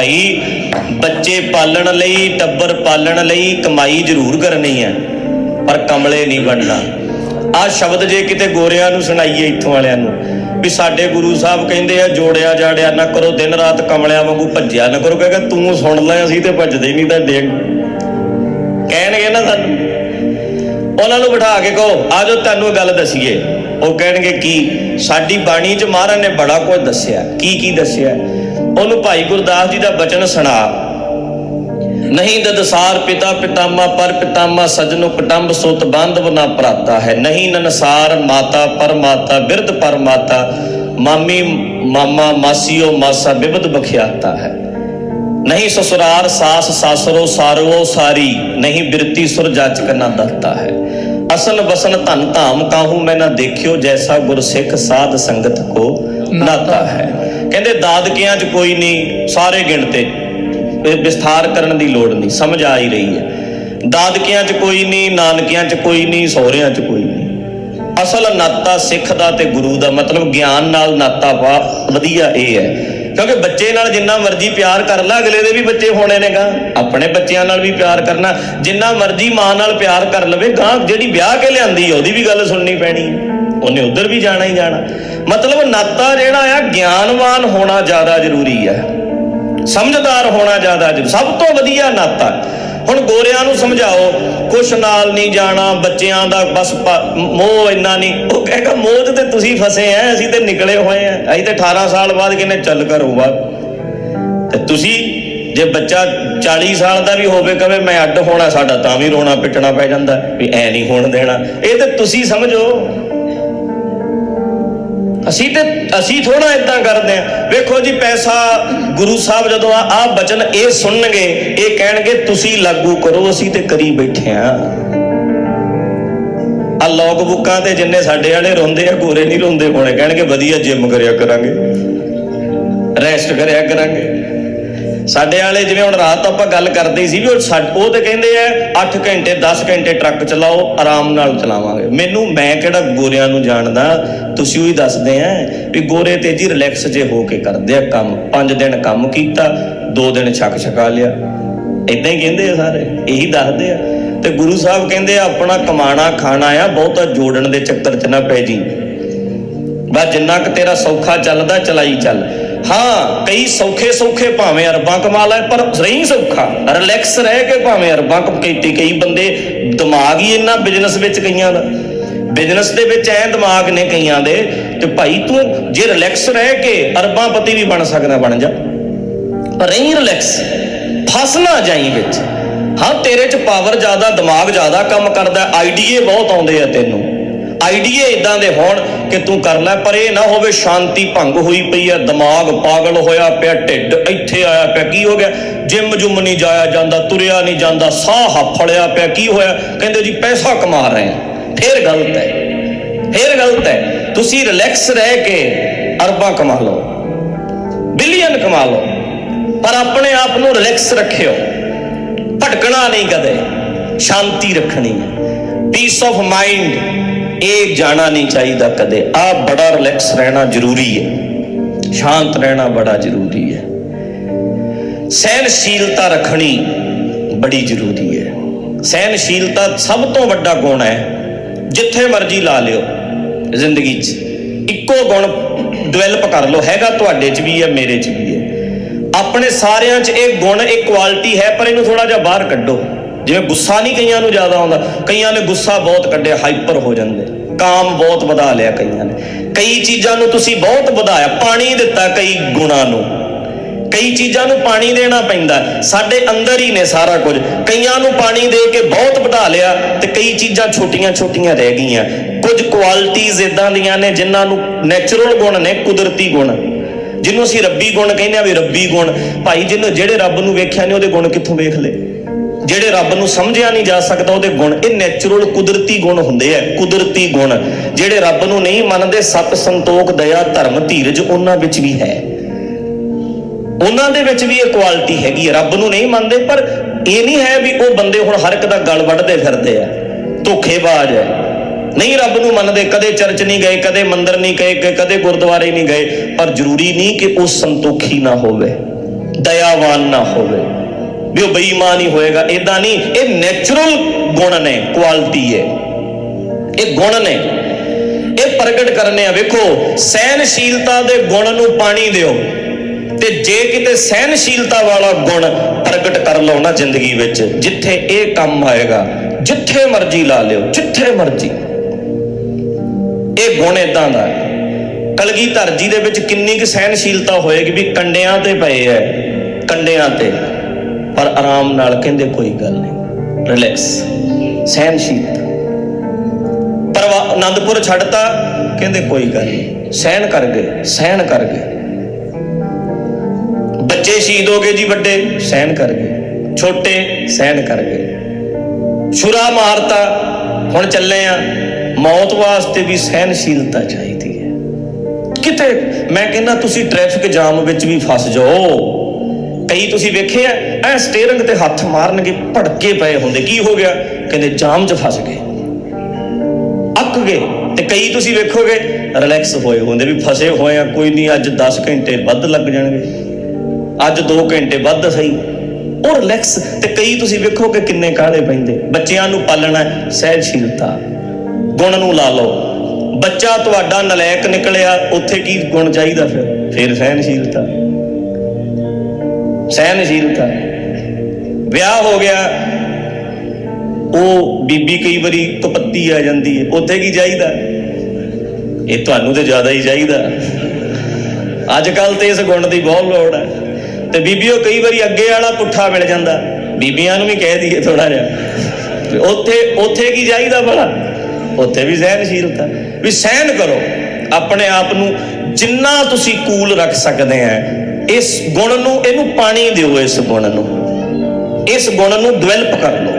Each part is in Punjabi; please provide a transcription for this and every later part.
ਭਾਈ ਬੱਚੇ ਪਾਲਣ ਲਈ, ਟੱਬਰ ਪਾਲਣ ਲਈ ਕਮਾਈ ਜ਼ਰੂਰ ਕਰਨੀ ਹੈ, ਪਰ ਕਮਲੇ ਨਹੀਂ ਬਣਨਾ। ਆ ਸ਼ਬਦ ਜੇ ਕਿਤੇ ਗੋਰਿਆਂ ਨੂੰ ਸੁਣਾਈਏ ਇੱਥੋਂ ਵਾਲਿਆਂ ਨੂੰ, ਵੀ ਸਾਡੇ ਗੁਰੂ ਸਾਹਿਬ ਕਹਿੰਦੇ ਆ, ਜੋੜਿਆ ਜਾੜਿਆ ਨਾ ਕਰੋ, ਦਿਨ ਰਾਤ ਕਮਲਿਆਂ ਵਾਂਗੂ ਭੱਜਿਆ ਨਾ ਕਰੋ, ਕਹਿੰਦਾ ਤੂੰ ਸੁਣ ਲੈ, ਅਸੀਂ ਤੇ ਭੱਜਦੇ ਨਹੀਂ ਤਾਂ ਡੇਗ ਕਹਿਣਗੇ ਨਾ ਸਾਨੂੰ। ਉਹਨਾਂ ਨੂੰ ਬਿਠਾ ਕੇ ਕਹੋ ਆਜੋ ਤੁਹਾਨੂੰ ਇਹ ਗੱਲ ਦਸੀਏ। ਉਹ ਕਹਿਣਗੇ, ਕੀ? ਸਾਡੀ ਬਾਣੀ 'ਚ ਮਹਾਰਾਜ ਨੇ ਬੜਾ ਕੁਝ ਦੱਸਿਆ। ਕੀ ਕੀ ਦੱਸਿਆ? ਉਹਨੂੰ ਭਾਈ ਗੁਰਦਾਸ ਜੀ ਦਾ ਬਚਨ ਸੁਣਾ। ਨਹੀਂ ਦਦਸਾਰ ਪਿਤਾ ਪਿਤਾਮਾ ਪਰ ਪਿਤਾਮਾ ਸਜਨੋ ਕੁਟੰਬ ਸੁਤ ਬੰਧਵ ਨਾ ਭਰਾਤਾ ਹੈ। ਨਹੀਂ ਨਨਸਾਰ ਮਾਤਾ ਪਰ ਮਾਤਾ ਬਿਰਧ ਪਰ ਮਾਤਾ ਮਾਮੀ ਮਾਮਾ ਮਾਸੀਓ ਮਾਸਾ ਬਿਬਦ ਬਖਿਆਤਾ ਹੈ। ਨਹੀਂ ਸਸੁਰਾਰ ਸਾਸ ਸਾਸਰੋ ਸਾਰਵੋ ਸਾਰੀ। ਨਹੀਂ ਬਿਰਤੀ ਸੁਰ ਜਾਚਕ ਨਾ ਦਹਤਾ ਹੈ। ਅਸਨ ਵਸਨ ਧਨ ਧਾਮ ਕਾਹੂ ਮੈਂ ਨਾ ਦੇਖਿਓ ਜੈਸਾ ਗੁਰ ਸਿੱਖ ਸਾਧ ਸੰਗਤ ਕੋ ਨਾਤਾ ਹੈ। ਕਹਿੰਦੇ ਦਾਦਕਿਆਂ 'ਚ ਕੋਈ ਨਹੀਂ, ਸਾਰੇ ਗਿਣਤੇ ਵਿਸਥਾਰ ਕਰਨ ਦੀ ਲੋੜ ਨਹੀਂ, ਸਮਝ ਆ ਹੀ ਰਹੀ ਹੈ। ਦਾਦਕਿਆਂ 'ਚ ਕੋਈ ਨਹੀਂ, ਨਾਨਕਿਆਂ 'ਚ ਕੋਈ ਨਹੀਂ, ਸਹੁਰਿਆਂ 'ਚ ਕੋਈ ਨਹੀਂ। ਅਸਲ ਨਾਤਾ ਸਿੱਖ ਦਾ ਤੇ ਗੁਰੂ ਦਾ, ਮਤਲਬ ਗਿਆਨ ਨਾਲ ਨਾਤਾ ਵਾ ਵਧੀਆ ਇਹ ਹੈ। ਕਿਉਂਕਿ ਬੱਚੇ ਨਾਲ ਜਿੰਨਾ ਮਰਜ਼ੀ ਪਿਆਰ ਕਰ ਲਾ, ਅਗਲੇ ਦੇ ਵੀ ਬੱਚੇ ਹੋਣੇ ਨੇ ਨੇਗਾ ਆਪਣੇ ਬੱਚਿਆਂ ਨਾਲ ਵੀ ਪਿਆਰ ਕਰਨਾ, ਜਿੰਨਾ ਮਰਜ਼ੀ ਮਾਂ ਨਾਲ ਪਿਆਰ ਕਰ ਲਵੇ ਗਾਂ ਜਿਹੜੀ ਵਿਆਹ ਕੇ ਲਿਆਂਦੀ ਉਹਦੀ ਵੀ ਗੱਲ ਸੁਣਨੀ ਪੈਣੀ ਹੈ। ਉਹਨੇ ਉਧਰ ਵੀ ਜਾਣਾ ਹੀ ਜਾਣਾ। ਮਤਲਬ ਨਾਤਾ ਜਿਹੜਾ ਆ, ਗਿਆਨਵਾਨ ਹੋਣਾ ਜ਼ਿਆਦਾ ਜ਼ਰੂਰੀ ਹੈ ਸਮਝਦਾਰ ਹੋਣਾ ਜ਼ਿਆਦਾ ਜ਼ਰੂਰੀ। ਸਭ ਤੋਂ ਵਧੀਆ ਨਾਤਾ। ਹੁਣ ਗੋਰਿਆਂ ਨੂੰ ਸਮਝਾਓ, ਕੁਛ ਨਾਲ ਨਹੀਂ ਜਾਣਾ, ਬੱਚਿਆਂ ਦਾ ਬਸ ਮੋਹ ਇੰਨਾ ਨਹੀਂ। ਉਹ ਕਹੇਗਾ, ਮੋਹ ਤੇ ਤੁਸੀਂ ਫਸੇ ਆ ਅਸੀਂ ਤੇ ਨਿਕਲੇ ਹੋਏ ਆ ਅਸੀਂ ਤੇ 18 ਸਾਲ ਬਾਅਦ ਕਿਨੇ ਚੱਲ ਘਰੋਂ ਬਾਅਦ ਤੇ ਤੁਸੀਂ, ਜੇ ਬੱਚਾ 40 ਸਾਲ ਦਾ ਵੀ ਹੋਵੇ, ਕਵੇ, ਮੈਂ ਅੱਡ ਹੋਣਾ, ਸਾਡਾ ਤਾਂ ਵੀ ਰੋਣਾ ਪਿੱਟਣਾ ਪੈ ਜਾਂਦਾ, ਵੀ ਐ ਨਹੀਂ ਹੋਣ ਦੇਣਾ। ਇਹ ਤੇ ਤੁਸੀਂ ਸਮਝੋ। ਅਸੀਂ ਤੇ ਅਸੀਂ ਥੋੜਾ ਇਦਾਂ ਕਰਦੇ ਆ ਵੇਖੋ ਜੀ, ਪੈਸਾ ਗੁਰੂ ਸਾਹਿਬ ਜਦੋਂ ਆ ਬਚਨ ਇਹ ਸੁਣਨਗੇ, ਇਹ ਕਹਿਣਗੇ, ਤੁਸੀਂ ਲਾਗੂ ਕਰੋ, ਅਸੀਂ ਤੇ ਕਰੀ ਬੈਠੇ ਆ ਆ ਲੌਗ ਬੁੱਕਾਂ ਤੇ ਜਿੰਨੇ ਸਾਡੇ ਵਾਲੇ ਰੋਂਦੇ ਆ, ਗੋਰੇ ਨਹੀਂ ਰੋਂਦੇ ਹੋਣੇ। ਕਹਿਣਗੇ, ਵਧੀਆ ਜਿਮ ਕਰਿਆ ਕਰਾਂਗੇ। ਰੈਸਟ ਕਰਿਆ ਕਰਾਂਗੇ। ਸਾਡੇ ਵਾਲੇ ਜਿਵੇਂ ਹੁਣ ਰਾਤ ਆਪਾਂ ਗੱਲ ਕਰਦੇ ਸੀ ਵੀ ਉਹ ਉਹ ਤੇ ਕਹਿੰਦੇ ਆ 8 ਘੰਟੇ 10 ਘੰਟੇ ਟਰੱਕ ਚਲਾਓ, ਆਰਾਮ ਨਾਲ ਚਲਾਵਾਂਗੇ। ਮੈਨੂੰ, ਮੈਂ ਕਿਹੜਾ ਗੋਰਿਆਂ ਨੂੰ ਜਾਣਦਾ? ਤੁਸੀਂ ਉਹੀ ਦੱਸਦੇ ਆ ਵੀ ਗੋਰੇ ਤੇ ਜੀ ਰਿਲੈਕਸ ਜੇ ਹੋ ਕੇ ਕਰਦੇ ਆ ਕੰਮ। 5 ਦਿਨ ਕੰਮ ਕੀਤਾ 2 ਦਿਨ ਛੱਕ ਛਕਾ ਲਿਆ। ਇਦਾਂ ਹੀ ਕਹਿੰਦੇ ਆ ਸਾਰੇ, ਇਹੀ ਦੱਸਦੇ ਆ। ਤੇ ਗੁਰੂ ਸਾਹਿਬ ਕਹਿੰਦੇ ਆ, ਆਪਣਾ ਕਮਾਣਾ, ਖਾਣਾ ਆ, ਬਹੁਤਾ ਜੋੜਨ ਦੇ ਚੱਕਰ 'ਚ ਨਾ ਪੈ ਜੀ। ਬਸ ਜਿੰਨਾ ਕੁ ਤੇਰਾ ਸੌਖਾ ਚੱਲਦਾ, ਚਲਾਈ ਚੱਲ। ਹਾਂ, ਕਈ ਸੌਖੇ ਸੌਖੇ ਭਾਵੇਂ ਅਰਬਾਂ ਕਮਾ ਲੈ, ਪਰ ਰਹੀ ਸੌਖਾ। ਰਿਲੈਕਸ ਰਹਿ ਕੇ ਭਾਵੇਂ ਅਰਬਾਂ ਕਮਾਈਤੀ ਕਈ ਬੰਦੇ ਦਿਮਾਗ ਹੀ ਇੰਨਾ ਬਿਜ਼ਨਸ ਵਿੱਚ ਕਈਆਂ ਦਾ। ਬਿਜ਼ਨਸ ਦੇ ਵਿੱਚ ਐ ਦਿਮਾਗ ਨੇ ਕਈਆਂ ਦੇ, ਤੇ ਭਾਈ ਤੂੰ ਜੇ ਰਿਲੈਕਸ ਰਹਿ ਕੇ ਅਰਬਾਂ ਪਤੀ ਵੀ ਬਣ ਸਕਦਾ, ਬਣ ਜਾ। ਪਰ ਰਹੀ ਰਿਲੈਕਸ ਫਸ ਨਾ ਜਾਈ ਵਿੱਚ। ਹਾਂ, ਤੇਰੇ 'ਚ ਪਾਵਰ ਜ਼ਿਆਦਾ, ਦਿਮਾਗ ਜ਼ਿਆਦਾ ਕੰਮ ਕਰਦਾ ਆਈਡੀਏ ਬਹੁਤ ਆਉਂਦੇ ਆ ਤੈਨੂੰ। ਆਈਡੀਏ ਇਦਾਂ ਦੇ ਹੋਣ ਕਿ ਤੂੰ ਕਰ ਲੈ, ਪਰ ਇਹ ਨਾ ਹੋਵੇ ਸ਼ਾਂਤੀ ਭੰਗ ਹੋਈ ਪਈ ਹੈ ਦਿਮਾਗ ਪਾਗਲ ਹੋਇਆ ਪਿਆ, ਢਿੱਡ ਇੱਥੇ ਆਇਆ ਪਿਆ, ਕੀ ਹੋ ਗਿਆ? ਜਿਮ ਜੁਮ ਨਹੀਂ ਜਾਇਆ ਜਾਂਦਾ, ਤੁਰਿਆ ਨਹੀਂ ਜਾਂਦਾ, ਸਾਹ ਫੜਿਆ ਪਿਆ, ਕੀ ਹੋਇਆ? ਕਹਿੰਦੇ ਜੀ ਪੈਸਾ ਕਮਾ ਰਹੇ ਆ। ਫੇਰ ਗਲਤ ਹੈ, ਫੇਰ ਗਲਤ ਹੈ। ਤੁਸੀਂ ਰਿਲੈਕਸ ਰਹਿ ਕੇ ਅਰਬਾਂ ਕਮਾ ਲਓ ਬਿਲੀਅਨ ਕਮਾ ਲਓ, ਪਰ ਆਪਣੇ ਆਪ ਨੂੰ ਰਿਲੈਕਸ ਰੱਖਿਓ। ਭਟਕਣਾ ਨਹੀਂ ਕਦੇ, ਸ਼ਾਂਤੀ ਰੱਖਣੀ ਹੈ। ਪੀਸ ਆਫ ਮਾਈਂਡ ਇਹ ਜਾਣਾ ਨਹੀਂ ਚਾਹੀਦਾ ਕਦੇ। ਆ ਬੜਾ ਰਿਲੈਕਸ ਰਹਿਣਾ ਜ਼ਰੂਰੀ ਹੈ। ਸ਼ਾਂਤ ਰਹਿਣਾ ਬੜਾ ਜ਼ਰੂਰੀ ਹੈ। ਸਹਿਨਸ਼ੀਲਤਾ ਰੱਖਣੀ ਬੜੀ ਜ਼ਰੂਰੀ ਹੈ। ਸਹਿਨਸ਼ੀਲਤਾ ਸਭ ਤੋਂ ਵੱਡਾ ਗੁਣ ਹੈ। ਜਿੱਥੇ ਮਰਜ਼ੀ ਲਾ ਲਿਓ ਜ਼ਿੰਦਗੀ 'ਚ। ਇੱਕੋ ਗੁਣ ਡਿਵੈਲਪ ਕਰ ਲਓ। ਹੈਗਾ ਤੁਹਾਡੇ 'ਚ ਵੀ ਹੈ, ਮੇਰੇ 'ਚ ਵੀ ਹੈ। ਆਪਣੇ ਸਾਰਿਆਂ 'ਚ ਇਹ ਗੁਣ, ਇਹ ਕੁਆਲਿਟੀ ਹੈ, ਪਰ ਇਹਨੂੰ ਥੋੜਾ ਜਿਹਾ ਬਾਹਰ ਕੱਢੋ। ਜਿਵੇਂ ਗੁੱਸਾ ਨਹੀਂ ਕਈਆਂ ਨੂੰ ਜ਼ਿਆਦਾ ਆਉਂਦਾ, ਕਈਆਂ ਨੇ ਗੁੱਸਾ ਬਹੁਤ ਕੱਢਿਆ ਹਾਈਪਰ ਹੋ ਜਾਂਦੇ। ਕਾਮ ਬਹੁਤ ਵਧਾ ਲਿਆ ਕਈਆਂ ਨੇ। ਕਈ ਚੀਜ਼ਾਂ ਨੂੰ ਤੁਸੀਂ ਬਹੁਤ ਵਧਾਇਆ, ਪਾਣੀ ਦਿੱਤਾ ਕਈ ਗੁਣਾਂ ਨੂੰ। ਕਈ ਚੀਜ਼ਾਂ ਨੂੰ ਪਾਣੀ ਦੇਣਾ ਪੈਂਦਾ, ਸਾਡੇ ਅੰਦਰ ਹੀ ਨੇ ਸਾਰਾ ਕੁਝ। ਕਈਆਂ ਨੂੰ ਪਾਣੀ ਦੇ ਕੇ ਬਹੁਤ ਵਧਾ ਲਿਆ ਤੇ ਕਈ ਚੀਜ਼ਾਂ ਛੋਟੀਆਂ-ਛੋਟੀਆਂ ਰਹਿ ਗਈਆਂ। ਕੁਝ ਕੁਆਲਿਟੀਆਂ ਇਦਾਂ ਦੀਆਂ ਨੇ ਜਿਨ੍ਹਾਂ ਨੂੰ ਨੇਚਰਲ ਗੁਣ ਨੇ, ਕੁਦਰਤੀ ਗੁਣ। ਜਿਹਨੂੰ ਅਸੀਂ ਰੱਬੀ ਗੁਣ ਕਹਿੰਦੇ ਆ ਵੀ ਰੱਬੀ ਗੁਣ। ਭਾਈ ਜਿਹਨੂੰ ਜਿਹੜੇ ਰੱਬ ਨੂੰ ਵੇਖਿਆ ਨੇ, ਉਹਦੇ ਗੁਣ ਕਿੱਥੋਂ ਵੇਖ ਲਏ? ਜਿਹੜੇ ਰੱਬ ਨੂੰ ਸਮਝਿਆ ਨਹੀਂ ਜਾ ਸਕਦਾ, ਉਹਦੇ ਗੁਣ ਇਹ ਨੇਚਰਲ ਕੁਦਰਤੀ ਗੁਣ ਹੁੰਦੇ ਆ, ਕੁਦਰਤੀ ਗੁਣ। ਜਿਹੜੇ ਰੱਬ ਨੂੰ ਨਹੀਂ ਮੰਨਦੇ, ਸਤ ਸੰਤੋਖ, ਦਇਆ, ਧਰਮ, ਧੀਰਜ, ਉਹਨਾਂ ਵਿੱਚ ਵੀ ਹੈ। ਉਹਨਾਂ ਦੇ ਵਿੱਚ ਵੀ ਇਹ ਕੁਆਲਿਟੀ ਹੈਗੀ ਹੈ ਰੱਬ ਨੂੰ ਨਹੀਂ ਮੰਨਦੇ, ਪਰ ਇਹ ਨਹੀਂ ਹੈ ਵੀ ਉਹ ਬੰਦੇ ਹੁਣ ਹਰ ਇੱਕ ਦਾ ਗਲ ਵੱਢਦੇ ਫਿਰਦੇ ਆ। ਧੋਖੇਬਾਜ਼ ਹੈ ਨਹੀਂ ਰੱਬ ਨੂੰ ਮੰਨਦੇ, ਕਦੇ ਚਰਚ ਨਹੀਂ ਗਏ, ਕਦੇ ਮੰਦਰ ਨਹੀਂ ਗਏ ਕਦੇ ਗੁਰਦੁਆਰੇ ਨਹੀਂ ਗਏ, ਪਰ ਜ਼ਰੂਰੀ ਨਹੀਂ ਕਿ ਉਹ ਸੰਤੋਖੀ ਨਾ ਹੋਵੇ, ਦਇਆਵਾਨ ਨਾ ਹੋਵੇ। ਵੀ ਉਹ ਬੇਈਮਾਨ ਹੀ ਹੋਏਗਾ। ਇਦਾਂ ਨਹੀਂ, ਇਹ ਨੇਚਰਲ ਗੁਣ ਨੇ ਕੁਆਲਿਟੀ ਹੈ। ਇਹ ਗੁਣ ਨੇ। ਇਹ ਪ੍ਰਗਟ ਕਰਨੇ ਆ। ਵੇਖੋ ਸਹਿਨਸ਼ੀਲਤਾ ਦੇ ਗੁਣ ਨੂੰ ਪਾਣੀ ਦਿਓ। ਤੇ ਜੇ ਕਿਤੇ ਸਹਿਨਸ਼ੀਲਤਾ ਵਾਲਾ ਗੁਣ ਪ੍ਰਗਟ ਕਰ ਲਓ ਨਾ ਜ਼ਿੰਦਗੀ ਵਿੱਚ, ਜਿੱਥੇ ਇਹ ਕੰਮ ਆਏਗਾ, ਜਿੱਥੇ ਮਰਜ਼ੀ ਲਾ ਲਿਓ, ਜਿੱਥੇ ਮਰਜ਼ੀ। ਇਹ ਗੁਣ ਇਦਾਂ ਦਾ ਹੈ। ਕਲਗੀਧਰ ਜੀ ਦੇ ਵਿੱਚ ਕਿੰਨੀ ਕੁ ਸਹਿਨਸ਼ੀਲਤਾ ਹੋਏਗੀ ਵੀ ਕੰਡਿਆਂ ਤੇ ਪਏ ਐ ਕੰਡਿਆਂ ਤੇ। ਪਰ ਆਰਾਮ ਨਾਲ ਕਹਿੰਦੇ ਕੋਈ ਗੱਲ ਨਹੀਂ। ਰਿਲੈਕਸ ਸਹਿਨਸ਼ੀਲਤਾ ਪਰ ਵਾ- ਆਨੰਦਪੁਰ ਛੱਡਤਾ, ਕਹਿੰਦੇ ਕੋਈ ਗੱਲ ਨਹੀਂ। ਸਹਿਣ ਕਰ ਗਏ, ਸਹਿਣ ਕਰ ਗਏ। ਬੱਚੇ ਸ਼ਹੀਦ ਹੋ ਗਏ ਜੀ ਵੱਡੇ, ਸਹਿਣ ਕਰ ਗਏ। ਛੋਟੇ, ਸਹਿਣ ਕਰ ਗਏ। ਛੁਰਾ ਮਾਰਤਾ, ਹੁਣ ਚੱਲੇ ਆ। ਮੌਤ ਵਾਸਤੇ ਵੀ ਸਹਿਨਸ਼ੀਲਤਾ ਚਾਹੀਦੀ ਹੈ। ਕਿਤੇ, ਮੈਂ ਕਹਿੰਦਾ ਤੁਸੀਂ ਟ੍ਰੈਫਿਕ ਜਾਮ ਵਿੱਚ ਵੀ ਫਸ ਜਾਓ। ਕਈ ਤੁਸੀਂ ਵੇਖੇ ਆ ਐ ਸਟੀਅਰਿੰਗ ਤੇ ਹੱਥ ਮਾਰਨਗੇ ਭੜਕੇ ਪਏ ਹੁੰਦੇ। ਕੀ ਹੋ ਗਿਆ? ਕਹਿੰਦੇ ਜਾਮ 'ਚ ਫਸ ਗਏ। ਅੱਕ ਗਏ। ਤੇ ਕਈ ਤੁਸੀਂ ਵੇਖੋਗੇ ਰਿਲੈਕਸ ਹੋਏ ਹੁੰਦੇ ਵੀ ਫਸੇ ਹੋਏ ਆ ਕੋਈ ਨਹੀਂ ਅੱਜ 10 ਘੰਟੇ ਵੱਧ ਲੱਗ ਜਾਣਗੇ। ਅੱਜ 2 ਘੰਟੇ ਵੱਧ ਸਹੀ। ਉਹ ਰਿਲੈਕਸ ਤੇ ਕਈ ਤੁਸੀਂ ਵੇਖੋਗੇ ਕਿੰਨੇ ਕਾਹਲੇ ਪੈਂਦੇ। ਬੱਚਿਆਂ ਨੂੰ ਪਾਲਣਾ ਹੈ, ਗੁਣ ਨੂੰ ਲਾ ਲਓ। ਬੱਚਾ ਤੁਹਾਡਾ ਨਲਾਇਕ ਨਿਕਲਿਆ ਉੱਥੇ ਕੀ ਗੁਣ ਚਾਹੀਦਾ ਫਿਰ? ਫਿਰ ਸਹਿਨਸ਼ੀਲਤਾ ਸਹਿਨਸ਼ੀਲਤਾ ਵਿਆਹ ਹੋ ਗਿਆ, ਉਹ ਬੀਬੀ ਕਈ ਵਾਰੀ ਕਪੱਤੀ ਆ ਜਾਂਦੀ ਹੈ। ਉੱਥੇ ਕੀ ਚਾਹੀਦਾ? ਇਹ ਤੁਹਾਨੂੰ ਤੇ ਜ਼ਿਆਦਾ ਹੀ ਚਾਹੀਦਾ। ਅੱਜ ਕੱਲ ਤੇ ਇਸ ਗੁਣ ਦੀ ਬਹੁਤ ਲੋੜ ਹੈ। ਤੇ ਬੀਬੀਓ ਕਈ ਵਾਰੀ ਅੱਗੇ ਵਾਲਾ ਪੁੱਠਾ ਮਿਲ ਜਾਂਦਾ। ਬੀਬੀਆਂ ਨੂੰ ਵੀ ਕਹਿ ਦਈਏ ਥੋੜਾ ਜਿਹਾ। ਉੱਥੇ ਉੱਥੇ ਕੀ ਚਾਹੀਦਾ ਭਲਾ? ਉੱਥੇ ਵੀ ਸਹਿਨਸ਼ੀਲਤਾ ਵੀ ਸਹਿਨ ਕਰੋ। ਆਪਣੇ ਆਪ ਨੂੰ ਜਿੰਨਾ ਤੁਸੀਂ ਕੂਲ ਰੱਖ ਸਕਦੇ ਆ ਇਸ ਗੁਣ ਨੂੰ, ਇਹਨੂੰ ਪਾਣੀ ਦਿਓ ਇਸ ਗੁਣ ਨੂੰ। ਇਸ ਗੁਣ ਨੂੰ ਡਿਵੈਲਪ ਕਰ ਲਓ।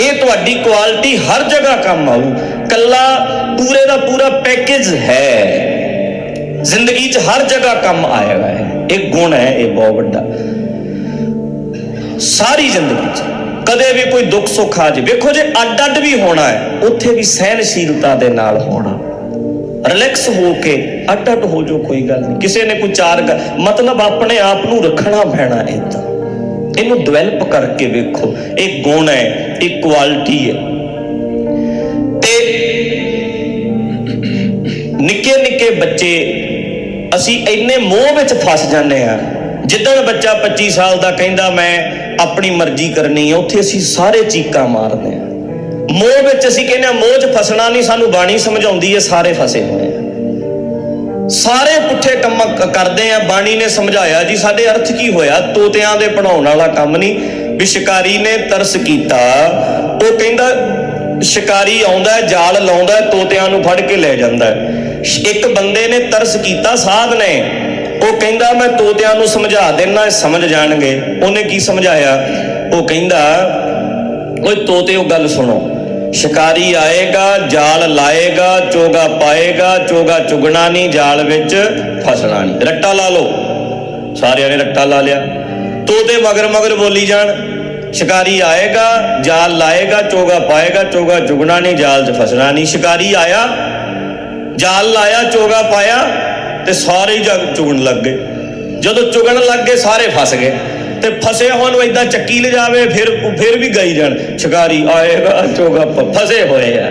ਇਹ ਤੁਹਾਡੀ ਕੁਆਲਿਟੀ ਹਰ ਜਗ੍ਹਾ ਕੰਮ ਆਊ। ਕੱਲਾ ਪੂਰੇ ਦਾ ਪੂਰਾ ਪੈਕੇਜ ਹੈ। ਜ਼ਿੰਦਗੀ 'ਚ ਹਰ ਜਗ੍ਹਾ ਕੰਮ ਆਏਗਾ ਹੈ। ਇਹ ਗੁਣ ਹੈ, ਇਹ ਬਹੁਤ ਵੱਡਾ। ਸਾਰੀ ਜ਼ਿੰਦਗੀ 'ਚ। ਕਦੇ ਵੀ ਕੋਈ ਦੁੱਖ ਸੁੱਖ ਆ ਜੇ ਵੇਖੋ ਜੇ ਅੱਡ ਅੱਡ ਵੀ ਹੋਣਾ ਹੈ, ਉੱਥੇ ਵੀ ਸਹਿਨਸ਼ੀਲਤਾ ਦੇ ਨਾਲ ਹੋਣਾ। ਰਿਲੈਕਸ ਹੋ ਕੇ ਅੱਡ ਅੱਡ ਹੋ ਜੋ ਕੋਈ ਗੱਲ ਨਹੀਂ। ਕਿਸੇ ਨੇ ਕੋਈ ਚਾਰ ਗ- ਮਤਲਬ ਆਪਣੇ ਆਪ ਨੂੰ ਰੱਖਣਾ ਪੈਣਾ ਇਦਾਂ ਇਹਨੂੰ ਡਿਵੈਲਪ ਕਰਕੇ ਵੇਖੋ। ਇਹ ਗੁਣ ਹੈ, ਇਹ ਕੁਆਲਿਟੀ ਹੈ। ਤੇ ਨਿੱਕੇ ਨਿੱਕੇ ਬੱਚੇ, ਅਸੀਂ ਇੰਨੇ ਮੋਹ ਵਿੱਚ ਫਸ ਜਾਂਦੇ ਆ ਜਿੱਦਣ ਬੱਚਾ 25 ਸਾਲ ਦਾ ਕਹਿੰਦਾ ਮੈਂ ਆਪਣੀ ਮਰਜ਼ੀ ਕਰਨੀ ਹੈ, ਉੱਥੇ ਅਸੀਂ ਸਾਰੇ ਚੀਕਾਂ ਮਾਰਦੇ ਆ ਮੋਹ ਵਿੱਚ ਅਸੀਂ ਕਹਿੰਦੇ ਆ ਮੋਹ 'ਚ ਫਸਣਾ ਨਹੀਂ, ਸਾਨੂੰ ਬਾਣੀ ਸਮਝਾਉਂਦੀ ਹੈ, ਸਾਰੇ ਫਸੇ ਹੋਏ ਸਾਰੇ ਪੁੱਠੇ ਕੰਮ ਕਰਦੇ ਆ, ਬਾਣੀ ਨੇ ਸਮਝਾਇਆ ਜੀ, ਸਾਡੇ ਅਰਥ ਕੀ ਹੋਇਆ? ਤੋਤਿਆਂ ਦੇ ਪੜਾਉਣ ਵਾਲਾ ਕੰਮ ਨਹੀਂ। ਵੀ ਸ਼ਿਕਾਰੀ ਨੇ ਤਰਸ ਕੀਤਾ, ਉਹ ਕਹਿੰਦਾ, ਸ਼ਿਕਾਰੀ ਆਉਂਦਾ ਜਾਲ ਲਾਉਂਦਾ ਤੋਤਿਆਂ ਨੂੰ ਫੜ ਕੇ ਲੈ ਜਾਂਦਾ ਇੱਕ ਬੰਦੇ ਨੇ ਤਰਸ ਕੀਤਾ, ਸਾਧ ਨੇ। ਉਹ ਕਹਿੰਦਾ, ਮੈਂ ਤੋਤਿਆਂ ਨੂੰ ਸਮਝਾ ਦੇਣਾ ਸਮਝ ਜਾਣਗੇ। ਉਹਨੇ ਕੀ ਸਮਝਾਇਆ? ਉਹ ਕਹਿੰਦਾ, ਓਏ ਤੋਤੇ, ਉਹ ਗੱਲ ਸੁਣੋ। ਸ਼ਿਕਾਰੀ ਆਏਗਾ, ਜਾਲ ਲਾਏਗਾ, ਚੋਗਾ ਪਾਏਗਾ, ਚੋਗਾ ਚੁਗਣਾ ਨਹੀਂ, ਜਾਲ ਵਿੱਚ ਫਸਣਾ ਨਹੀਂ। ਰੱਟਾ ਲਾ ਲਓ। ਸਾਰਿਆਂ ਨੇ ਰੱਟਾ ਲਾ ਲਿਆ। ਤੋਤੇ ਮਗਰ ਮਗਰ ਬੋਲੀ ਜਾਣ। ਸ਼ਿਕਾਰੀ ਆਏਗਾ, ਜਾਲ ਲਾਏਗਾ, ਚੋਗਾ ਪਾਏਗਾ, ਚੋਗਾ ਚੁਗਣਾ ਨਹੀਂ, ਜਾਲ 'ਚ ਫਸਣਾ ਨਹੀਂ। ਸ਼ਿਕਾਰੀ ਆਇਆ, ਜਾਲ ਲਾਇਆ, ਚੋਗਾ ਪਾਇਆ ਤੇ ਸਾਰੇ ਹੀ ਜਗ ਚੁਗਣ ਲੱਗ ਗਏ। ਜਦੋਂ ਚੁਗਣ ਲੱਗ ਗਏ, ਸਾਰੇ ਫਸ ਗਏ। ਤੇ ਫਸੇ ਹੋਣ ਨੂੰ ਇਦਾਂ ਚੱਕੀ ਲਿਜਾਵੇ, ਫਿਰ ਫਿਰ ਵੀ ਗਈ ਜਾਣ। ਸ਼ਿਕਾਰੀ ਆਏਗਾ, ਚੋਗਾ ਫਸੇ ਹੋਏ ਆ।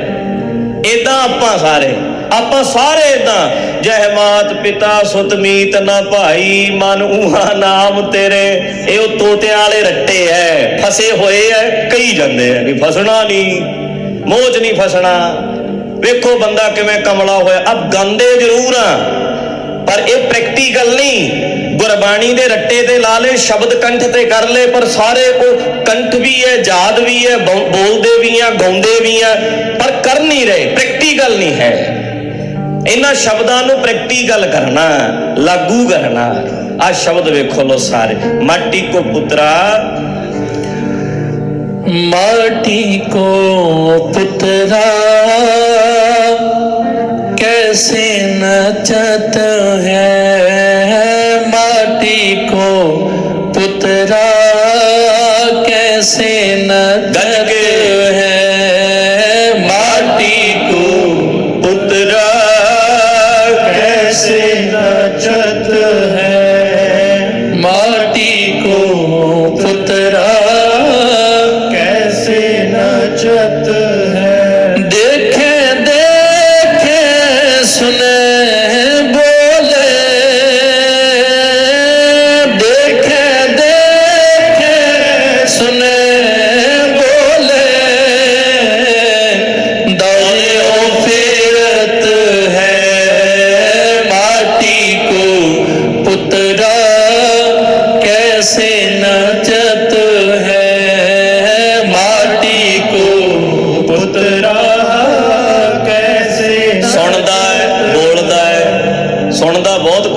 ਇਦਾਂ ਆਪਾਂ ਸਾਰੇ ਆਪਾਂ ਸਾਰੇ ਇਦਾਂ ਜਹ ਮਾਤ ਪਿਤਾ ਸੁਤ ਮੀਤ ਨਾ ਭਾਈ, ਮਨ ਉਹਾ ਨਾਮ ਤੇਰੇ। ਇਹ ਉਹ ਤੋਤਿਆਂ ਵਾਲੇ ਰੱਟੇ ਐ, ਫਸੇ ਹੋਏ ਐ ਕਈ ਜਾਂਦੇ ਐ ਵੀ ਫਸਣਾ ਨਹੀਂ ਮੋਚ ਨਹੀਂ ਫਸਣਾ। ਵੇਖੋ ਬੰਦਾ ਕਿਵੇਂ ਕਮਲਾ ਹੋਇਆ। ਅਬ ਗੰਦੇ ਜ਼ਰੂਰ ਆ। ਪਰ ਇਹ ਪ੍ਰੈਕਟੀਕਲ ਨਹੀਂ। ਗੁਰਬਾਣੀ ਦੇ ਰੱਟੇ ਤੇ ਲਾ ਲੈ ਸ਼ਬਦ ਕੰਠ ਤੇ ਕਰ ਲੈ ਪਰ ਸਾਰੇ ਉਹ ਕੰਠ ਵੀ ਹੈ, ਯਾਦ ਵੀ ਹੈ ਬੋਲਦੇ ਵੀ ਆ ਗਾਉਂਦੇ ਵੀ ਆ ਪਰ ਕਰ ਨਹੀਂ ਰਹੇ ਪ੍ਰੈਕਟੀਕਲ ਨਹੀਂ ਹੈ। ਇਹਨਾਂ ਸ਼ਬਦਾਂ ਨੂੰ ਪ੍ਰੈਕਟੀਕਲ ਕਰਨਾ, ਲਾਗੂ ਕਰਨਾ। ਆ ਸ਼ਬਦ ਵੇਖੋ ਲੋ ਸਾਰੇ। ਮਾਟੀ ਕੋ ਪੁੱਤਰਾ, ਮਾਟੀ ਕੋ ਪੁੱਤਰਾ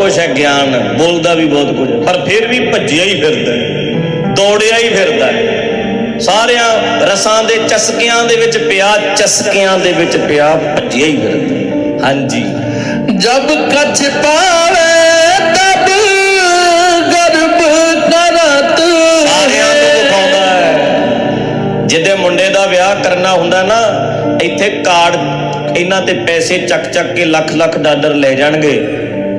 ਕੁਝ ਹੈ ਗਿਆਨ ਬੋਲਦਾ ਵੀ ਬਹੁਤ ਕੁਝ ਪਰ ਫਿਰ ਵੀ ਭੱਜਿਆ ਹੀ ਫਿਰਦਾ ਦੌੜਿਆ ਹੀ ਫਿਰਦਾ ਸਾਰਿਆਂ ਰਸਾਂ ਦੇ ਚਸਕਿਆਂ ਦੇ ਵਿੱਚ ਪਿਆ ਚਸਕਿਆਂ ਦੇ ਵਿੱਚ ਪਿਆ ਭੱਜਿਆ ਹੀ ਫਿਰਦਾ ਹਾਂਜੀ। ਜਬ ਕਛ ਪਾਵੇ ਤਬ ਗਰਭ ਕਰਤ ਸਾਰਿਆਂ ਨੂੰ ਦਿਖਾਉਂਦਾ ਹੈ। ਜਿਹਦੇ ਮੁੰਡੇ ਦਾ ਵਿਆਹ ਕਰਨਾ ਹੁੰਦਾ ਨਾ ਇੱਥੇ ਕਾਰਡ ਇਹਨਾਂ ਤੇ ਪੈਸੇ ਚੱਕ ਚੱਕ ਕੇ ਲੱਖ ਲੱਖ ਡਾਲਰ ਲੈ ਜਾਣਗੇ।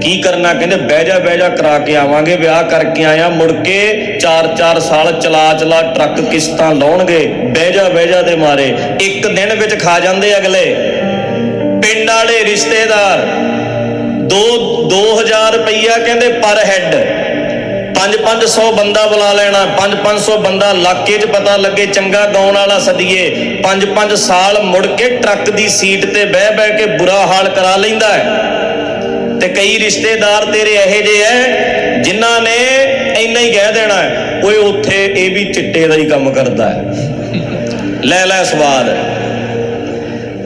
ਕੀ ਕਰਨਾ? ਕਹਿੰਦੇ ਬਹਿ ਜਾ ਬਹਿ ਜਾ ਕਰਾ ਕੇ ਆਵਾਂਗੇ, ਵਿਆਹ ਕਰਕੇ ਆਇਆ, ਮੁੜ ਕੇ 4-4 ਸਾਲ ਚਲਾ ਚਲਾ ਟਰੱਕ ਕਿਸ਼ਤਾਂ ਲਾਉਣਗੇ। ਬਹਿ ਜਾ ਬਹਿ ਜਾ ਦੇ ਮਾਰੇ। ਇੱਕ ਦਿਨ ਵਿੱਚ ਖਾ ਜਾਂਦੇ ਅਗਲੇ। ਪਿੰਡ ਵਾਲੇ ਰਿਸ਼ਤੇਦਾਰ 2 2000 ਰੁਪਈਆ ਕਹਿੰਦੇ ਪਰ ਹੈੱਡ। 5-500 ਬੰਦਾ ਬੁਲਾ ਲੈਣਾ। 5-500 ਬੰਦਾ ਇਲਾਕੇ 'ਚ ਪਤਾ ਲੱਗੇ, ਚੰਗਾ ਗਾਉਣ ਵਾਲਾ ਸਦੀਏ। 5-5 ਸਾਲ ਮੁੜ ਕੇ ਟਰੱਕ ਦੀ ਸੀਟ ਤੇ ਬਹਿ ਬਹਿ ਕੇ ਬੁਰਾ ਹਾਲ ਕਰਾ ਲੈਂਦਾ ਹੈ। ਤੇ ਕਈ ਰਿਸ਼ਤੇਦਾਰ ਤੇਰੇ ਇਹੋ ਜਿਹੇ ਐ ਜਿਨ੍ਹਾਂ ਨੇ ਇੰਨਾ ਹੀ ਕਹਿ ਦੇਣਾ ਹੈ, ਓਏ ਉੱਥੇ ਇਹ ਵੀ ਚਿੱਟੇ ਦਾ ਹੀ ਕੰਮ ਕਰਦਾ ਹੈ। ਲੈ ਲੈ ਸਵਾਦ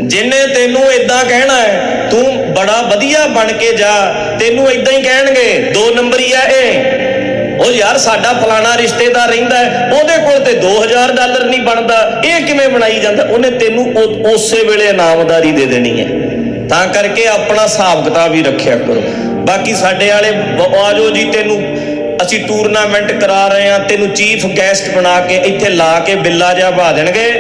ਜਿਨੇ ਤੈਨੂੰ ਇਦਾਂ ਕਹਿਣਾ ਹੈ ਤੂੰ ਬੜਾ ਵਧੀਆ ਬਣ ਕੇ ਜਾ ਤੈਨੂੰ ਇਦਾਂ ਹੀ ਕਹਿਣਗੇ ਦੋ ਨੰਬਰੀ ਆ ਇਹ। ਉਹ ਯਾਰ ਸਾਡਾ ਫਲਾਣਾ ਰਿਸ਼ਤੇਦਾਰ ਰਹਿੰਦਾ ਹੈ ਉਹਦੇ ਕੋਲ ਤੇ 2000 ਡਾਲਰ ਨਹੀਂ ਬਣਦਾ ਇਹ ਕਿਵੇਂ ਬਣਾਈ ਜਾਂਦਾ? ਉਹਨੇ ਤੈਨੂੰ ਉਸੇ ਵੇਲੇ ਇਨਾਮਦਾਰੀ ਦੇ ਦੇਣੀ ਹੈ। ਤਾਂ ਕਰਕੇ ਆਪਣਾ ਹਿਸਾਬ ਕਿਤਾਬ ਵੀ ਰੱਖਿਆ ਕਰੋ। ਬਾਕੀ ਸਾਡੇ ਵਾਲੇ ਆਜੋ ਜੀ, ਤੈਨੂੰ ਅਸੀਂ ਟੂਰਨਾਮੈਂਟ ਕਰਾ ਰਹੇ ਹਾਂ, ਤੈਨੂੰ ਚੀਫ ਗੈਸਟ ਬਣਾ ਕੇ ਇੱਥੇ ਲਾ ਕੇ ਬਿੱਲਾ ਜਿਹਾ ਪਾ ਦੇਣਗੇ।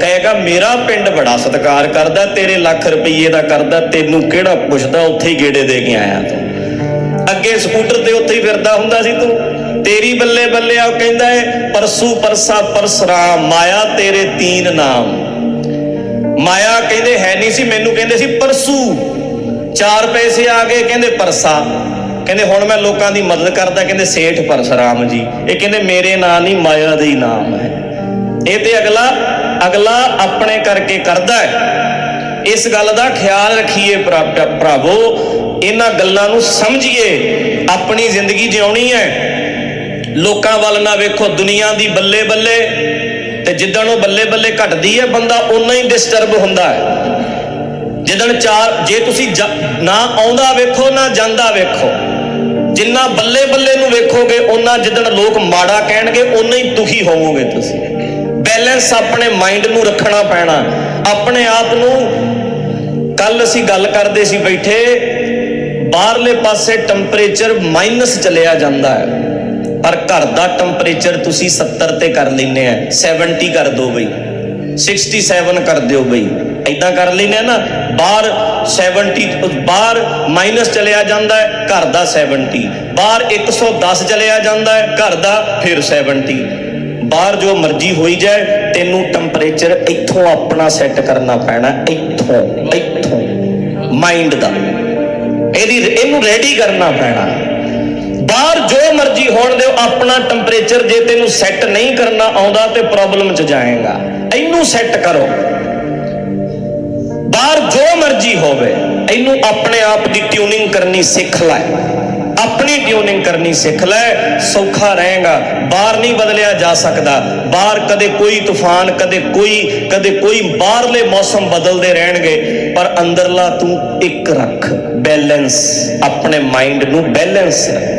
ਕਹੇਗਾ ਮੇਰਾ ਪਿੰਡ ਬੜਾ ਸਤਿਕਾਰ ਕਰਦਾ, ਤੇਰੇ ਲੱਖ ਰੁਪਏ ਦਾ ਕਰਦਾ, ਤੈਨੂੰ ਕਿਹੜਾ ਪੁੱਛਦਾ, ਉੱਥੇ ਹੀ ਗੇੜੇ ਦੇ ਕੇ ਆਇਆ ਤੂੰ। ਅੱਗੇ ਸਕੂਟਰ ਤੇ ਉੱਥੇ ਹੀ ਫਿਰਦਾ ਹੁੰਦਾ ਸੀ ਤੂੰ। ਤੇਰੀ ਬੱਲੇ ਬੱਲੇ ਆ ਉਹ ਕਹਿੰਦਾ ਹੈ ਪਰਸੂ ਪਰਸਾ ਪਰਸਰਾਮ, ਮਾਇਆ ਤੇਰੇ ਤੀਨ ਨਾਮ। ਮਾਇਆ ਕਹਿੰਦੇ ਹੈ ਨਹੀਂ ਸੀ, ਮੈਨੂੰ ਕਹਿੰਦੇ ਸੀ ਪਰਸੂ। ਚਾਰ ਪੈਸੇ ਆ ਗਏ, ਕਹਿੰਦੇ ਪਰਸਾ। ਕਹਿੰਦੇ ਹੁਣ ਮੈਂ ਲੋਕਾਂ ਦੀ ਮਦਦ ਕਰਦਾ, ਕਹਿੰਦੇ ਸੇਠ ਪਰਸਰਾਮ ਜੀ। ਇਹ ਕਹਿੰਦੇ ਮੇਰੇ ਨਾਂ ਨਹੀਂ, ਮਾਇਆ ਦੇ ਹੀ ਨਾਮ ਹੈ। ਇਹ ਤੇ ਅਗਲਾ ਅਗਲਾ ਆਪਣੇ ਕਰਕੇ ਕਰਦਾ ਹੈ। ਇਸ ਗੱਲ ਦਾ ਖਿਆਲ ਰੱਖੀਏ ਭਰਾਵੋ। ਇਹਨਾਂ ਗੱਲਾਂ ਨੂੰ ਸਮਝੀਏ। ਆਪਣੀ ਜ਼ਿੰਦਗੀ ਜਿਉਣੀ ਹੈ। ਲੋਕਾਂ ਵੱਲ ਨਾ ਵੇਖੋ, ਦੁਨੀਆ ਦੀ ਬੱਲੇ ਬੱਲੇ ਤੇ ਜਿੱਦਣ ਉਹ ਬੱਲੇ ਬੱਲੇ ਘਟਦੀ ਹੈ, ਬੰਦਾ ਉਨਾ ਹੀ ਡਿਸਟਰਬ ਹੁੰਦਾ ਹੈ। ਜਿੱਦਣ ਚਾਰ, ਜੇ ਤੁਸੀਂ ਨਾ ਆਉਂਦਾ ਵੇਖੋ, ਨਾ ਜਾਂਦਾ ਵੇਖੋ। ਜਿੰਨਾ ਬੱਲੇ ਬੱਲੇ ਨੂੰ ਵੇਖੋਗੇ ਉਹਨਾਂ ਜਿੱਦਣ ਲੋਕ ਮਾੜਾ ਕਹਿਣਗੇ ਉਨਾ ਹੀ ਦੁਖੀ ਹੋਵੋਗੇ ਤੁਸੀਂ। ਬੈਲੈਂਸ ਆਪਣੇ ਮਾਈਂਡ ਨੂੰ ਰੱਖਣਾ ਪੈਣਾ। ਆਪਣੇ ਆਪ ਨੂੰ ਕੱਲ ਅਸੀਂ ਗੱਲ ਕਰਦੇ ਸੀ ਬੈਠੇ, ਬਾਹਰਲੇ ਪਾਸੇ ਟੈਂਪਰੇਚਰ ਮਾਈਨਸ ਚਲਿਆ ਜਾਂਦਾ ਹੈ। ਪਰ ਘਰ ਦਾ ਟੈਂਪਰੇਚਰ ਤੁਸੀਂ 70 ਤੇ ਕਰ ਲੈਨੇ ਆ 70 ਕਰ ਦਿਓ ਬਈ 67 ਕਰ ਦਿਓ ਬਈ। ਐਦਾਂ ਕਰ ਲੈਨੇ ਆ ਨਾ, ਬਾਹਰ 70 ਬਾਹਰ ਮਾਈਨਸ ਚਲਿਆ ਜਾਂਦਾ ਹੈ, ਘਰ ਦਾ 70 ਬਾਹਰ 110 ਚਲਿਆ ਜਾਂਦਾ ਹੈ, ਘਰ ਦਾ ਫਿਰ 70 ਬਾਹਰ ਜੋ ਮਰਜ਼ੀ ਹੋਈ ਜਾਏ, ਤੈਨੂੰ ਟੈਂਪਰੇਚਰ ਇੱਥੋਂ ਆਪਣਾ ਸੈੱਟ ਕਰਨਾ ਪੈਣਾ, ਇੱਥੋਂ ਇੱਥੋਂ। ਮਾਈਂਡ ਦਾ। ਇਹਦੀ, ਇਹਨੂੰ ਰੈਡੀ ਕਰਨਾ ਪੈਣਾ। ਬਾਹਰ ਜੋ ਮਰਜ਼ੀ ਹੋਣ ਦਿਓ, ਆਪਣਾ ਟੈਂਪਰੇਚਰ ਜੇ ਤੈਨੂੰ ਸੈੱਟ ਨਹੀਂ ਕਰਨਾ ਆਉਂਦਾ ਤੇ ਪ੍ਰੋਬਲਮ ਚ ਜਾਏਗਾ। ਇਹਨੂੰ ਸੈੱਟ ਕਰੋ। ਬਾਹਰ ਜੋ ਮਰਜ਼ੀ ਹੋਵੇ, ਇਹਨੂੰ ਆਪਣੇ ਆਪ ਦੀ ਟਿਊਨਿੰਗ ਕਰਨੀ ਸਿੱਖ ਲੈ। ਆਪਣੀ ਟਿਊਨਿੰਗ ਕਰਨੀ ਸਿੱਖ ਲੈ, ਸੌਖਾ ਰਹੇਗਾ। ਬਾਹਰ ਨਹੀਂ ਬਦਲਿਆ ਜਾ ਸਕਦਾ। ਬਾਹਰ ਕਦੇ ਕੋਈ ਤੂਫਾਨ, ਕਦੇ ਕੋਈ ਕਦੇ ਕੋਈ ਬਾਹਰਲੇ ਮੌਸਮ ਬਦਲਦੇ ਰਹਿਣਗੇ। ਪਰ ਅੰਦਰਲਾ ਤੂੰ ਇੱਕ ਰੱਖ ਬੈਲੈਂਸ ਆਪਣੇ ਮਾਈਂਡ ਨੂੰ ਬੈਲੈਂਸ ਰੱਖ।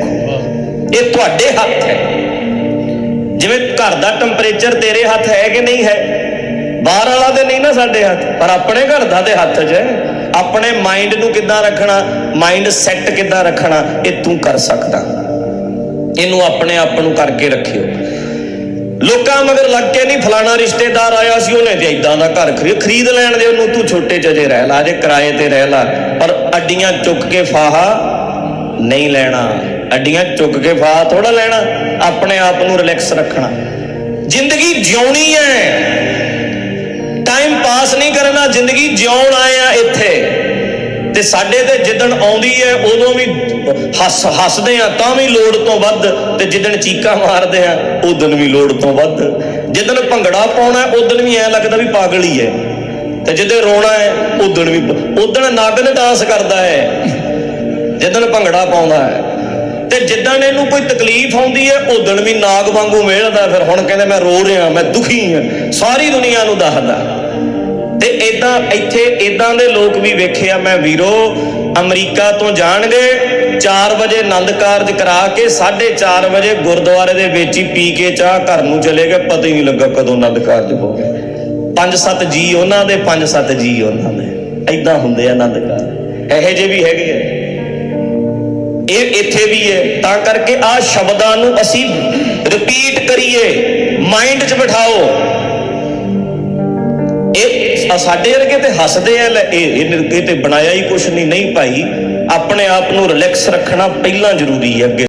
ਇਹ ਤੁਹਾਡੇ ਹੱਥ ਹੈ। ਜਿਵੇਂ ਘਰ ਦਾ ਟੈਂਪਰੇਚਰ ਤੇਰੇ ਹੱਥ ਹੈ ਕਿ ਨਹੀਂ ਹੈ? ਬਾਹਰ ਵਾਲਾ ਤੇ ਨਹੀਂ ਨਾ ਸਾਡੇ ਹੱਥ, ਪਰ ਆਪਣੇ ਘਰ ਦਾ ਤੇ ਹੱਥ 'ਚ ਹੈ। ਆਪਣੇ ਮਾਈਂਡ ਨੂੰ ਕਿੱਦਾਂ ਰੱਖਣਾ ਮਾਈਂਡ ਸੈੱਟ ਕਿੱਦਾਂ ਰੱਖਣਾ, ਇਹ ਤੂੰ ਕਰ ਸਕਦਾ। ਇਹਨੂੰ ਆਪਣੇ ਆਪ ਨੂੰ ਕਰਕੇ ਰੱਖਿਓ। ਲੋਕਾਂ ਮਗਰ ਲੱਗ ਕੇ ਨਹੀਂ ਫਲਾਣਾ ਰਿਸ਼ਤੇਦਾਰ ਆਇਆ ਸੀ, ਉਹਨੇ ਤੇ ਇਦਾਂ ਦਾ ਘਰ ਖਰੀਦ ਖਰੀਦ ਲੈਣ ਦੇ, ਉਹਨੂੰ ਤੂੰ ਛੋਟੇ ਚ ਜੇ ਰਹਿ ਲਾ ਜੇ ਕਿਰਾਏ ਤੇ ਰਹਿ ਲਾ, ਪਰ ਅੱਡੀਆਂ ਚੁੱਕ ਕੇ ਫਾਹਾ ਨਹੀਂ ਲੈਣਾ। ਅੱਡੀਆਂ ਚੁੱਕ ਕੇ ਫਾ ਥੋੜਾ ਲੈਣਾ, ਆਪਣੇ ਆਪ ਨੂੰ ਰਿਲੈਕਸ ਰੱਖਣਾ। ਜ਼ਿੰਦਗੀ ਜਿਉਣੀ ਹੈ ਟਾਈਮ ਪਾਸ ਨਹੀਂ ਕਰਨਾ, ਜ਼ਿੰਦਗੀ ਜਿਉਣ ਆਏ ਆ ਇੱਥੇ। ਤੇ ਸਾਡੇ ਤੇ ਜਿੱਦਣ ਆਉਂਦੀ ਹੈ ਉਦੋਂ ਵੀ ਹੱਸ, ਹੱਸਦੇ ਆ, ਤਾਂ ਵੀ ਲੋੜ ਤੋਂ ਵੱਧ। ਤੇ ਜਿੱਦਣ ਚੀਕਾਂ ਮਾਰਦੇ ਆ, ਉਦੋਂ ਵੀ ਲੋੜ ਤੋਂ ਵੱਧ। ਜਿੱਦਣ ਭੰਗੜਾ ਪਾਉਣਾ, ਉਦੋਂ ਵੀ ਐ ਲੱਗਦਾ ਵੀ ਪਾਗਲ ਹੀ ਹੈ ਤੇ ਜਿੱਦੇ ਰੋਣਾ ਹੈ ਉਦੋਂ ਵੀ ਉਦੋਂ ਨਗਨ ਡਾਂਸ ਕਰਦਾ ਹੈ ਜਿੱਦਣ ਭੰਗੜਾ ਪਾਉਂਦਾ ਹੈ ਤੇ ਜਿੱਦਾਂ ਨੇ ਇਹਨੂੰ ਕੋਈ ਤਕਲੀਫ ਆਉਂਦੀ ਹੈ ਉਦਣ ਵੀ ਨਾਗ ਵਾਂਗੂ ਮਿਲਦਾ ਫਿਰ ਹੁਣ ਕਹਿੰਦੇ ਮੈਂ ਰੋ ਰਿਹਾ, ਮੈਂ ਦੁਖੀ ਹਾਂ। ਸਾਰੀ ਦੁਨੀਆ ਨੂੰ ਦੱਸਦਾ। ਤੇ ਇਦਾਂ ਇੱਥੇ ਇਦਾਂ ਦੇ ਲੋਕ ਵੀ ਵੇਖਿਆ ਮੈਂ ਵੀਰੋ, ਅਮਰੀਕਾ ਤੋਂ ਜਾਣਗੇ 4 ਵਜੇ ਆਨੰਦ ਕਾਰਜ ਕਰਾ ਕੇ 4:30 ਵਜੇ ਗੁਰਦੁਆਰੇ ਦੇ ਵਿੱਚ ਹੀ ਪੀ ਕੇ ਚਾਹ ਘਰ ਨੂੰ ਚਲੇ ਗਏ। ਪਤਾ ਹੀ ਨਹੀਂ ਲੱਗਾ ਕਦੋਂ ਆਨੰਦ ਕਾਰਜ ਹੋ ਗਿਆ। ਪੰਜ ਸੱਤ ਜੀ ਉਹਨਾਂ ਦੇ, ਪੰਜ ਸੱਤ ਜੀ ਉਹਨਾਂ ਦੇ। ਐਦਾਂ ਹੁੰਦੇ ਆ ਆਨੰਦ ਕਾਰਜ। ਇਹੋ ਜਿਹੇ ਵੀ ਹੈਗੇ ਆ। ਇਹ ਇੱਥੇ ਵੀ ਹੈ। ਤਾਂ ਕਰਕੇ ਆ ਸ਼ਬਦਾਂ ਨੂੰ ਅਸੀਂ ਰਿਪੀਟ ਕਰੀਏ। ਮਾਈਂਡ 'ਚ ਬਿਠਾਓ। ਇਹ ਸਾਡੇ ਵਰਗੇ ਤੇ ਹੱਸਦੇ ਆ ਇਹ ਇਹ ਇਹ ਤੇ ਬਣਾਇਆ ਹੀ ਕੁਛ ਨਹੀਂ। ਨਹੀਂ ਭਾਈ, ਆਪਣੇ ਆਪ ਨੂੰ ਰਿਲੈਕਸ ਰੱਖਣਾ ਪਹਿਲਾਂ ਜ਼ਰੂਰੀ ਹੈ ਅੱਗੇ।